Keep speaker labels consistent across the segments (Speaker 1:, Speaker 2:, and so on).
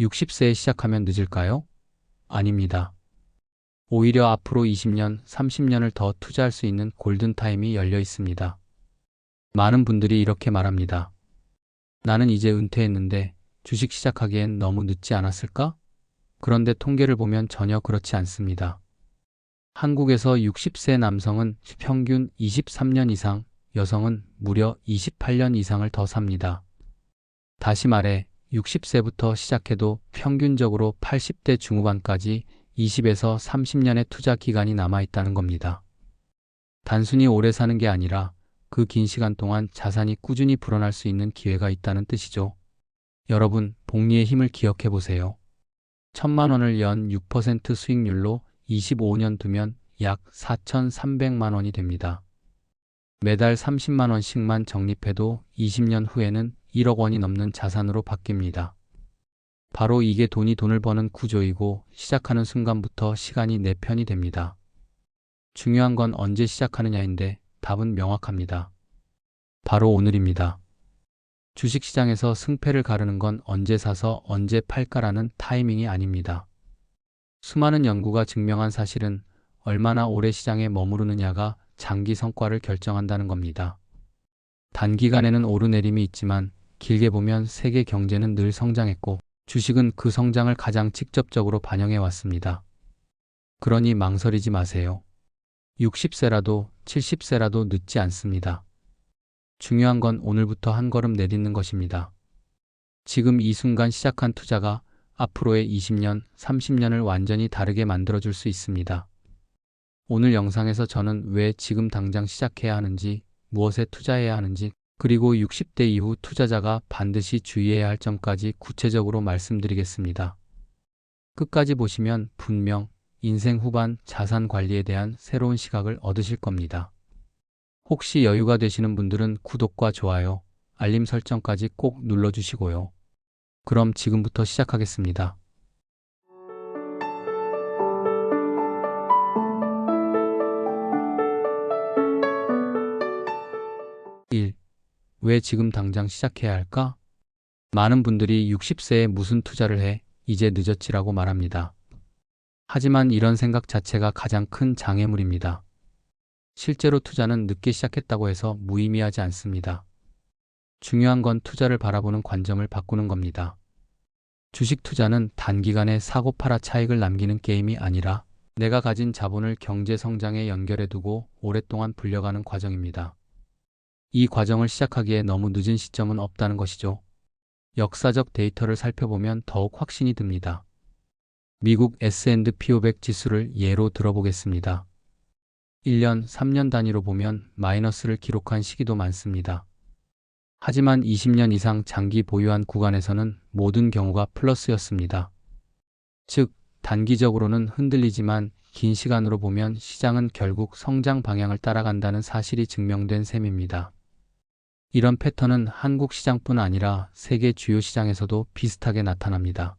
Speaker 1: 60세에 시작하면 늦을까요? 아닙니다. 오히려 앞으로 20년, 30년을 더 투자할 수 있는 골든타임이 열려 있습니다. 많은 분들이 이렇게 말합니다. 나는 이제 은퇴했는데 주식 시작하기엔 너무 늦지 않았을까? 그런데 통계를 보면 전혀 그렇지 않습니다. 한국에서 60세 남성은 평균 23년 이상, 여성은 무려 28년 이상을 더 삽니다. 다시 말해 60세부터 시작해도 평균적으로 80대 중후반까지 20에서 30년의 투자 기간이 남아 있다는 겁니다. 단순히 오래 사는 게 아니라 그 긴 시간 동안 자산이 꾸준히 불어날 수 있는 기회가 있다는 뜻이죠. 여러분, 복리의 힘을 기억해 보세요. 천만 원을 연 6% 수익률로 25년 두면 약 4,300만 원이 됩니다. 매달 30만 원씩만 적립해도 20년 후에는 1억 원이 넘는 자산으로 바뀝니다. 바로 이게 돈이 돈을 버는 구조이고 시작하는 순간부터 시간이 내 편이 됩니다. 중요한 건 언제 시작하느냐인데 답은 명확합니다. 바로 오늘입니다. 주식시장에서 승패를 가르는 건 언제 사서 언제 팔까라는 타이밍이 아닙니다. 수많은 연구가 증명한 사실은 얼마나 오래 시장에 머무르느냐가 장기 성과를 결정한다는 겁니다. 단기간에는 오르내림이 있지만 길게 보면 세계 경제는 늘 성장했고 주식은 그 성장을 가장 직접적으로 반영해 왔습니다. 그러니 망설이지 마세요. 60세라도 70세라도 늦지 않습니다. 중요한 건 오늘부터 한 걸음 내딛는 것입니다. 지금 이 순간 시작한 투자가 앞으로의 20년, 30년을 완전히 다르게 만들어줄 수 있습니다. 오늘 영상에서 저는 왜 지금 당장 시작해야 하는지, 무엇에 투자해야 하는지, 그리고 60대 이후 투자자가 반드시 주의해야 할 점까지 구체적으로 말씀드리겠습니다. 끝까지 보시면 분명 인생 후반 자산 관리에 대한 새로운 시각을 얻으실 겁니다. 혹시 여유가 되시는 분들은 구독과 좋아요, 알림 설정까지 꼭 눌러주시고요. 그럼 지금부터 시작하겠습니다. 왜 지금 당장 시작해야 할까? 많은 분들이 60세에 무슨 투자를 해 이제 늦었지라고 말합니다. 하지만 이런 생각 자체가 가장 큰 장애물입니다. 실제로 투자는 늦게 시작했다고 해서 무의미하지 않습니다. 중요한 건 투자를 바라보는 관점을 바꾸는 겁니다. 주식 투자는 단기간에 사고 팔아 차익을 남기는 게임이 아니라 내가 가진 자본을 경제 성장에 연결해 두고 오랫동안 불려가는 과정입니다. 이 과정을 시작하기에 너무 늦은 시점은 없다는 것이죠. 역사적 데이터를 살펴보면 더욱 확신이 듭니다. 미국 S&P 500 지수를 예로 들어보겠습니다. 1년, 3년 단위로 보면 마이너스를 기록한 시기도 많습니다. 하지만 20년 이상 장기 보유한 구간에서는 모든 경우가 플러스였습니다. 즉, 단기적으로는 흔들리지만 긴 시간으로 보면 시장은 결국 성장 방향을 따라간다는 사실이 증명된 셈입니다. 이런 패턴은 한국 시장뿐 아니라 세계 주요 시장에서도 비슷하게 나타납니다.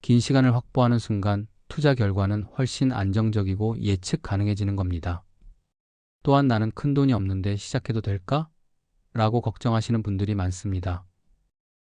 Speaker 1: 긴 시간을 확보하는 순간 투자 결과는 훨씬 안정적이고 예측 가능해지는 겁니다. 또한 나는 큰 돈이 없는데 시작해도 될까? 라고 걱정하시는 분들이 많습니다.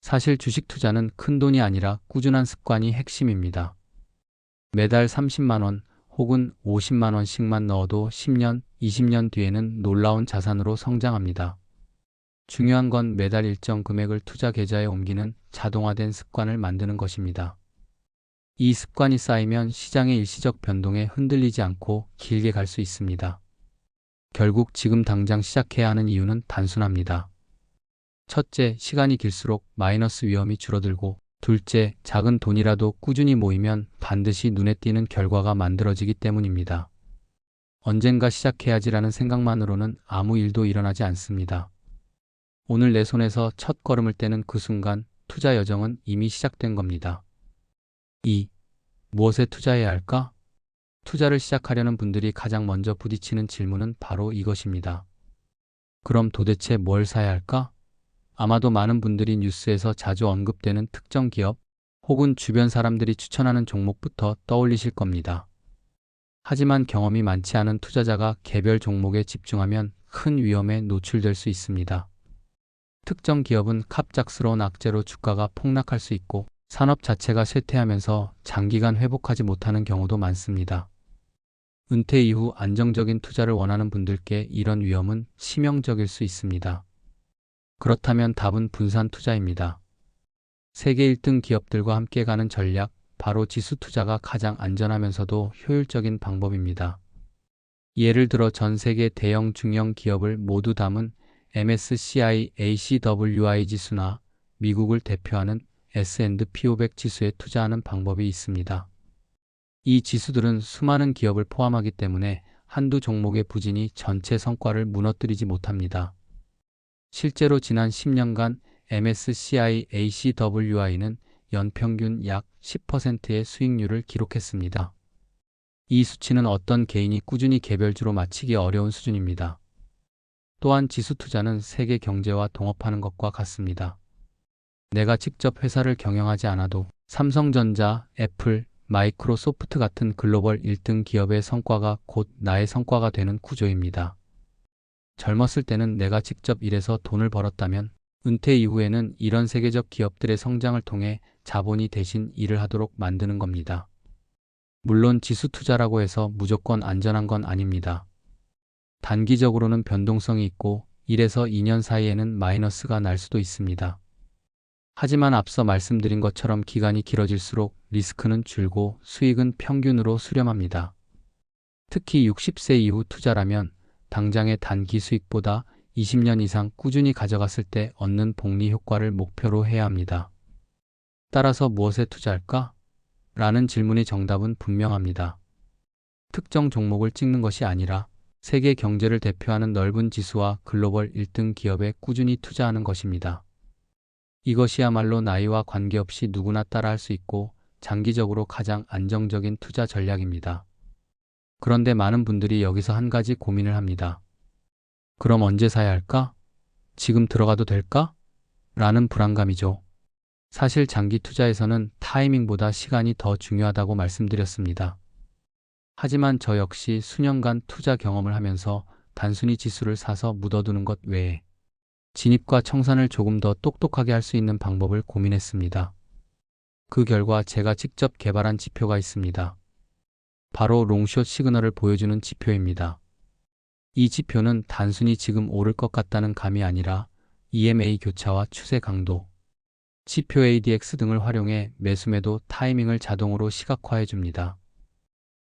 Speaker 1: 사실 주식 투자는 큰 돈이 아니라 꾸준한 습관이 핵심입니다. 매달 30만원 혹은 50만원씩만 넣어도 10년, 20년 뒤에는 놀라운 자산으로 성장합니다. 중요한 건 매달 일정 금액을 투자 계좌에 옮기는 자동화된 습관을 만드는 것입니다. 이 습관이 쌓이면 시장의 일시적 변동에 흔들리지 않고 길게 갈 수 있습니다. 결국 지금 당장 시작해야 하는 이유는 단순합니다. 첫째, 시간이 길수록 마이너스 위험이 줄어들고, 둘째, 작은 돈이라도 꾸준히 모이면 반드시 눈에 띄는 결과가 만들어지기 때문입니다. 언젠가 시작해야지라는 생각만으로는 아무 일도 일어나지 않습니다. 오늘 내 손에서 첫 걸음을 떼는 그 순간 투자 여정은 이미 시작된 겁니다. 2. 무엇에 투자해야 할까? 투자를 시작하려는 분들이 가장 먼저 부딪히는 질문은 바로 이것입니다. 그럼 도대체 뭘 사야 할까? 아마도 많은 분들이 뉴스에서 자주 언급되는 특정 기업 혹은 주변 사람들이 추천하는 종목부터 떠올리실 겁니다. 하지만 경험이 많지 않은 투자자가 개별 종목에 집중하면 큰 위험에 노출될 수 있습니다. 특정 기업은 갑작스러운 악재로 주가가 폭락할 수 있고 산업 자체가 쇠퇴하면서 장기간 회복하지 못하는 경우도 많습니다. 은퇴 이후 안정적인 투자를 원하는 분들께 이런 위험은 치명적일 수 있습니다. 그렇다면 답은 분산 투자입니다. 세계 1등 기업들과 함께 가는 전략, 바로 지수 투자가 가장 안전하면서도 효율적인 방법입니다. 예를 들어 전 세계 대형 중형 기업을 모두 담은 MSCI ACWI 지수나 미국을 대표하는 S&P 500 지수에 투자하는 방법이 있습니다. 이 지수들은 수많은 기업을 포함하기 때문에 한두 종목의 부진이 전체 성과를 무너뜨리지 못합니다. 실제로 지난 10년간 MSCI ACWI는 연평균 약 10%의 수익률을 기록했습니다. 이 수치는 어떤 개인이 꾸준히 개별주로 맞히기 어려운 수준입니다. 또한 지수 투자는 세계 경제와 동업하는 것과 같습니다. 내가 직접 회사를 경영하지 않아도 삼성전자, 애플, 마이크로소프트 같은 글로벌 1등 기업의 성과가 곧 나의 성과가 되는 구조입니다. 젊었을 때는 내가 직접 일해서 돈을 벌었다면 은퇴 이후에는 이런 세계적 기업들의 성장을 통해 자본이 대신 일을 하도록 만드는 겁니다. 물론 지수 투자라고 해서 무조건 안전한 건 아닙니다. 단기적으로는 변동성이 있고 1에서 2년 사이에는 마이너스가 날 수도 있습니다. 하지만 앞서 말씀드린 것처럼 기간이 길어질수록 리스크는 줄고 수익은 평균으로 수렴합니다. 특히 60세 이후 투자라면 당장의 단기 수익보다 20년 이상 꾸준히 가져갔을 때 얻는 복리 효과를 목표로 해야 합니다. 따라서 무엇에 투자할까? 라는 질문의 정답은 분명합니다. 특정 종목을 찍는 것이 아니라 세계 경제를 대표하는 넓은 지수와 글로벌 1등 기업에 꾸준히 투자하는 것입니다. 이것이야말로 나이와 관계없이 누구나 따라할 수 있고 장기적으로 가장 안정적인 투자 전략입니다. 그런데 많은 분들이 여기서 한 가지 고민을 합니다. 그럼 언제 사야 할까? 지금 들어가도 될까? 라는 불안감이죠. 사실 장기 투자에서는 타이밍보다 시간이 더 중요하다고 말씀드렸습니다. 하지만 저 역시 수년간 투자 경험을 하면서 단순히 지수를 사서 묻어두는 것 외에 진입과 청산을 조금 더 똑똑하게 할 수 있는 방법을 고민했습니다. 그 결과 제가 직접 개발한 지표가 있습니다. 바로 롱숏 시그널을 보여주는 지표입니다. 이 지표는 단순히 지금 오를 것 같다는 감이 아니라 EMA 교차와 추세 강도, 지표 ADX 등을 활용해 매수매도 타이밍을 자동으로 시각화해 줍니다.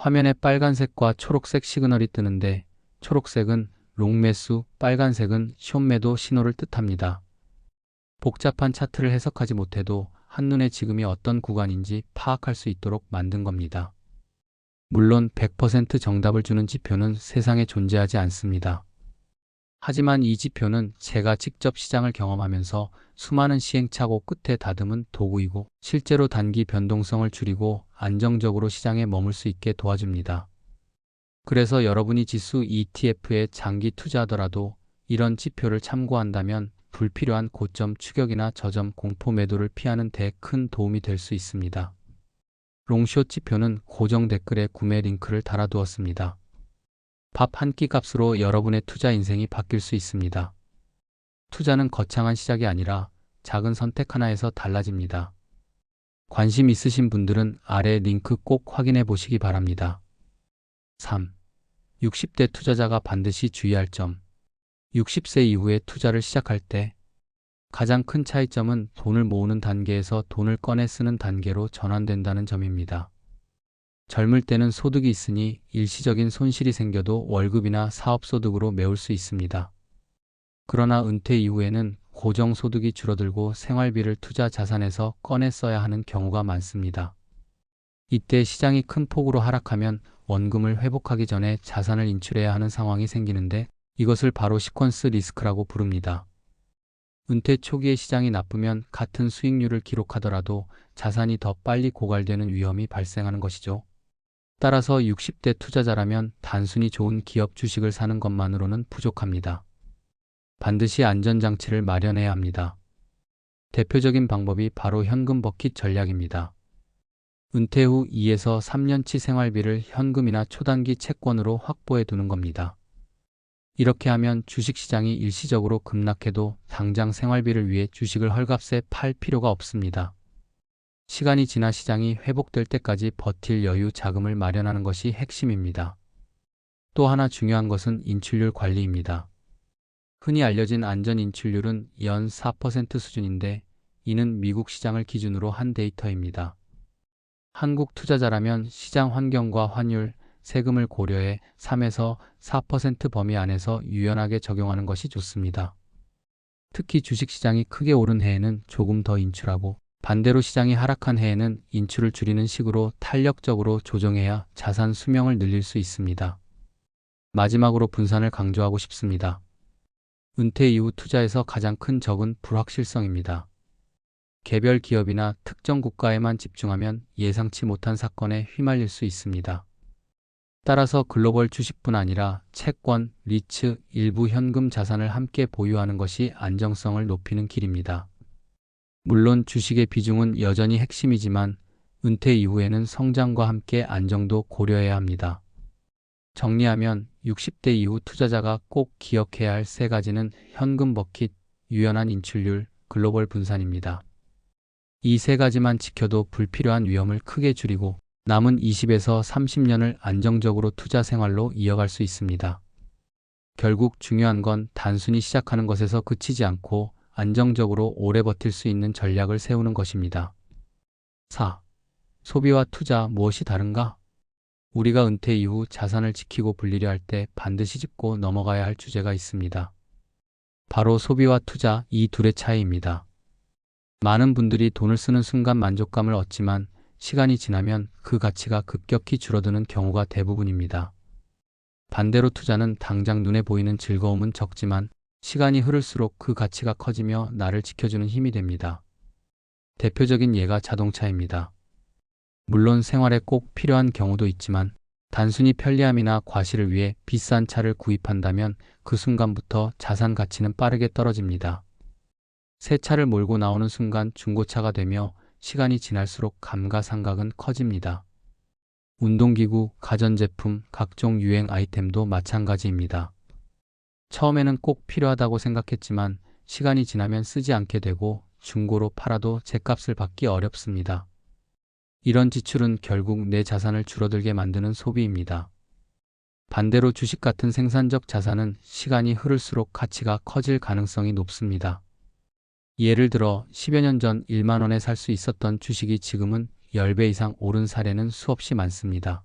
Speaker 1: 화면에 빨간색과 초록색 시그널이 뜨는데 초록색은 롱매수, 빨간색은 숏매도 신호를 뜻합니다. 복잡한 차트를 해석하지 못해도 한눈에 지금이 어떤 구간인지 파악할 수 있도록 만든 겁니다. 물론 100% 정답을 주는 지표는 세상에 존재하지 않습니다. 하지만 이 지표는 제가 직접 시장을 경험하면서 수많은 시행착오 끝에 다듬은 도구이고 실제로 단기 변동성을 줄이고 안정적으로 시장에 머물 수 있게 도와줍니다. 그래서 여러분이 지수 ETF에 장기 투자하더라도 이런 지표를 참고한다면 불필요한 고점 추격이나 저점 공포 매도를 피하는 데 큰 도움이 될 수 있습니다. 롱숏 지표는 고정 댓글에 구매 링크를 달아두었습니다. 밥 한 끼 값으로 여러분의 투자 인생이 바뀔 수 있습니다. 투자는 거창한 시작이 아니라 작은 선택 하나에서 달라집니다. 관심 있으신 분들은 아래 링크 꼭 확인해 보시기 바랍니다. 3. 60대 투자자가 반드시 주의할 점. 60세 이후에 투자를 시작할 때 가장 큰 차이점은 돈을 모으는 단계에서 돈을 꺼내 쓰는 단계로 전환된다는 점입니다. 젊을 때는 소득이 있으니 일시적인 손실이 생겨도 월급이나 사업소득으로 메울 수 있습니다. 그러나 은퇴 이후에는 고정소득이 줄어들고 생활비를 투자 자산에서 꺼내 써야 하는 경우가 많습니다. 이때 시장이 큰 폭으로 하락하면 원금을 회복하기 전에 자산을 인출해야 하는 상황이 생기는데 이것을 바로 시퀀스 리스크라고 부릅니다. 은퇴 초기에 시장이 나쁘면 같은 수익률을 기록하더라도 자산이 더 빨리 고갈되는 위험이 발생하는 것이죠. 따라서 60대 투자자라면 단순히 좋은 기업 주식을 사는 것만으로는 부족합니다. 반드시 안전장치를 마련해야 합니다. 대표적인 방법이 바로 현금 버킷 전략입니다. 은퇴 후 2에서 3년치 생활비를 현금이나 초단기 채권으로 확보해 두는 겁니다. 이렇게 하면 주식시장이 일시적으로 급락해도 당장 생활비를 위해 주식을 헐값에 팔 필요가 없습니다. 시간이 지나 시장이 회복될 때까지 버틸 여유 자금을 마련하는 것이 핵심입니다. 또 하나 중요한 것은 인출률 관리입니다. 흔히 알려진 안전 인출률은 연 4% 수준인데 이는 미국 시장을 기준으로 한 데이터입니다. 한국 투자자라면 시장 환경과 환율, 세금을 고려해 3에서 4% 범위 안에서 유연하게 적용하는 것이 좋습니다. 특히 주식 시장이 크게 오른 해에는 조금 더 인출하고 반대로 시장이 하락한 해에는 인출을 줄이는 식으로 탄력적으로 조정해야 자산 수명을 늘릴 수 있습니다. 마지막으로 분산을 강조하고 싶습니다. 은퇴 이후 투자에서 가장 큰 적은 불확실성입니다. 개별 기업이나 특정 국가에만 집중하면 예상치 못한 사건에 휘말릴 수 있습니다. 따라서 글로벌 주식뿐 아니라 채권, 리츠, 일부 현금 자산을 함께 보유하는 것이 안정성을 높이는 길입니다. 물론 주식의 비중은 여전히 핵심이지만 은퇴 이후에는 성장과 함께 안정도 고려해야 합니다. 정리하면 60대 이후 투자자가 꼭 기억해야 할 세 가지는 현금 버킷, 유연한 인출률, 글로벌 분산입니다. 이 세 가지만 지켜도 불필요한 위험을 크게 줄이고 남은 20에서 30년을 안정적으로 투자 생활로 이어갈 수 있습니다. 결국 중요한 건 단순히 시작하는 것에서 그치지 않고 안정적으로 오래 버틸 수 있는 전략을 세우는 것입니다. 4. 소비와 투자 무엇이 다른가? 우리가 은퇴 이후 자산을 지키고 불리려 할 때 반드시 짚고 넘어가야 할 주제가 있습니다. 바로 소비와 투자 이 둘의 차이입니다. 많은 분들이 돈을 쓰는 순간 만족감을 얻지만 시간이 지나면 그 가치가 급격히 줄어드는 경우가 대부분입니다. 반대로 투자는 당장 눈에 보이는 즐거움은 적지만 시간이 흐를수록 그 가치가 커지며 나를 지켜주는 힘이 됩니다. 대표적인 예가 자동차입니다. 물론 생활에 꼭 필요한 경우도 있지만 단순히 편리함이나 과실을 위해 비싼 차를 구입한다면 그 순간부터 자산 가치는 빠르게 떨어집니다. 새 차를 몰고 나오는 순간 중고차가 되며 시간이 지날수록 감가상각은 커집니다. 운동기구, 가전제품, 각종 유행 아이템도 마찬가지입니다. 처음에는 꼭 필요하다고 생각했지만 시간이 지나면 쓰지 않게 되고 중고로 팔아도 제값을 받기 어렵습니다. 이런 지출은 결국 내 자산을 줄어들게 만드는 소비입니다. 반대로 주식 같은 생산적 자산은 시간이 흐를수록 가치가 커질 가능성이 높습니다. 예를 들어 10여 년 전 1만 원에 살 수 있었던 주식이 지금은 10배 이상 오른 사례는 수없이 많습니다.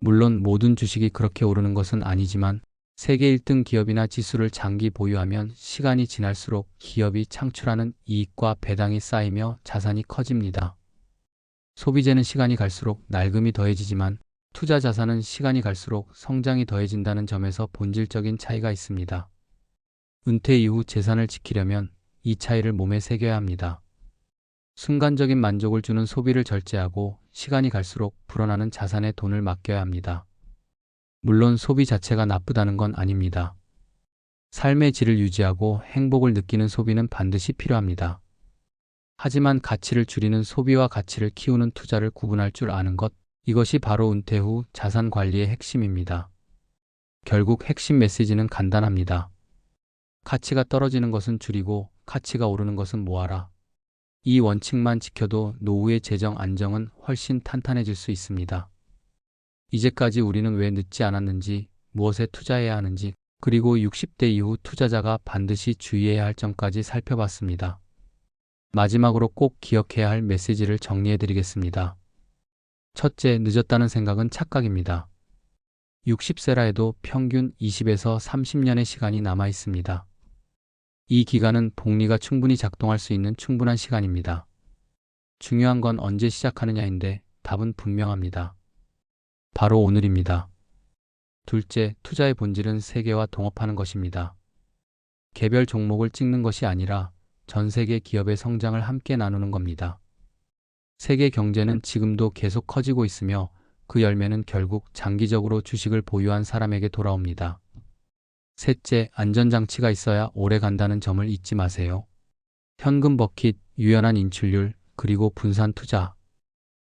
Speaker 1: 물론 모든 주식이 그렇게 오르는 것은 아니지만 세계 1등 기업이나 지수를 장기 보유하면 시간이 지날수록 기업이 창출하는 이익과 배당이 쌓이며 자산이 커집니다. 소비재는 시간이 갈수록 낡음이 더해지지만 투자 자산은 시간이 갈수록 성장이 더해진다는 점에서 본질적인 차이가 있습니다. 은퇴 이후 재산을 지키려면 이 차이를 몸에 새겨야 합니다. 순간적인 만족을 주는 소비를 절제하고 시간이 갈수록 불어나는 자산에 돈을 맡겨야 합니다. 물론 소비 자체가 나쁘다는 건 아닙니다. 삶의 질을 유지하고 행복을 느끼는 소비는 반드시 필요합니다. 하지만 가치를 줄이는 소비와 가치를 키우는 투자를 구분할 줄 아는 것, 이것이 바로 은퇴 후 자산 관리의 핵심입니다. 결국 핵심 메시지는 간단합니다. 가치가 떨어지는 것은 줄이고 가치가 오르는 것은 모아라. 이 원칙만 지켜도 노후의 재정 안정은 훨씬 탄탄해질 수 있습니다. 이제까지 우리는 왜 늦지 않았는지, 무엇에 투자해야 하는지, 그리고 60대 이후 투자자가 반드시 주의해야 할 점까지 살펴봤습니다. 마지막으로 꼭 기억해야 할 메시지를 정리해 드리겠습니다. 첫째, 늦었다는 생각은 착각입니다. 60세라 해도 평균 20에서 30년의 시간이 남아 있습니다. 이 기간은 복리가 충분히 작동할 수 있는 충분한 시간입니다. 중요한 건 언제 시작하느냐인데 답은 분명합니다. 바로 오늘입니다. 둘째, 투자의 본질은 세계와 동업하는 것입니다. 개별 종목을 찍는 것이 아니라 전 세계 기업의 성장을 함께 나누는 겁니다. 세계 경제는 지금도 계속 커지고 있으며 그 열매는 결국 장기적으로 주식을 보유한 사람에게 돌아옵니다. 셋째, 안전장치가 있어야 오래 간다는 점을 잊지 마세요. 현금 버킷, 유연한 인출률, 그리고 분산 투자.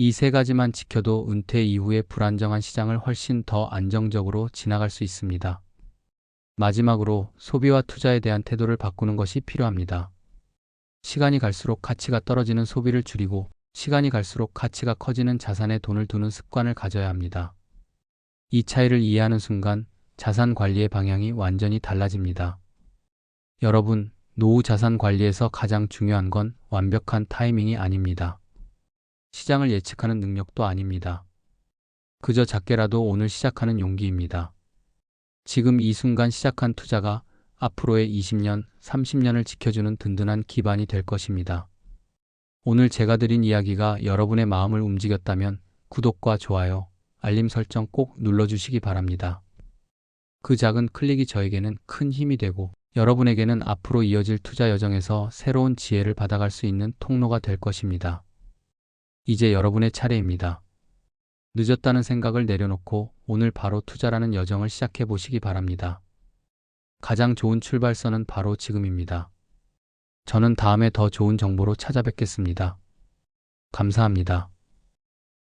Speaker 1: 이 세 가지만 지켜도 은퇴 이후의 불안정한 시장을 훨씬 더 안정적으로 지나갈 수 있습니다. 마지막으로 소비와 투자에 대한 태도를 바꾸는 것이 필요합니다. 시간이 갈수록 가치가 떨어지는 소비를 줄이고 시간이 갈수록 가치가 커지는 자산에 돈을 두는 습관을 가져야 합니다. 이 차이를 이해하는 순간 자산 관리의 방향이 완전히 달라집니다. 여러분, 노후 자산 관리에서 가장 중요한 건 완벽한 타이밍이 아닙니다. 시장을 예측하는 능력도 아닙니다. 그저 작게라도 오늘 시작하는 용기입니다. 지금 이 순간 시작한 투자가 앞으로의 20년, 30년을 지켜주는 든든한 기반이 될 것입니다. 오늘 제가 드린 이야기가 여러분의 마음을 움직였다면 구독과 좋아요, 알림 설정 꼭 눌러주시기 바랍니다. 그 작은 클릭이 저에게는 큰 힘이 되고 여러분에게는 앞으로 이어질 투자 여정에서 새로운 지혜를 받아갈 수 있는 통로가 될 것입니다. 이제 여러분의 차례입니다. 늦었다는 생각을 내려놓고 오늘 바로 투자라는 여정을 시작해 보시기 바랍니다. 가장 좋은 출발선은 바로 지금입니다. 저는 다음에 더 좋은 정보로 찾아뵙겠습니다. 감사합니다.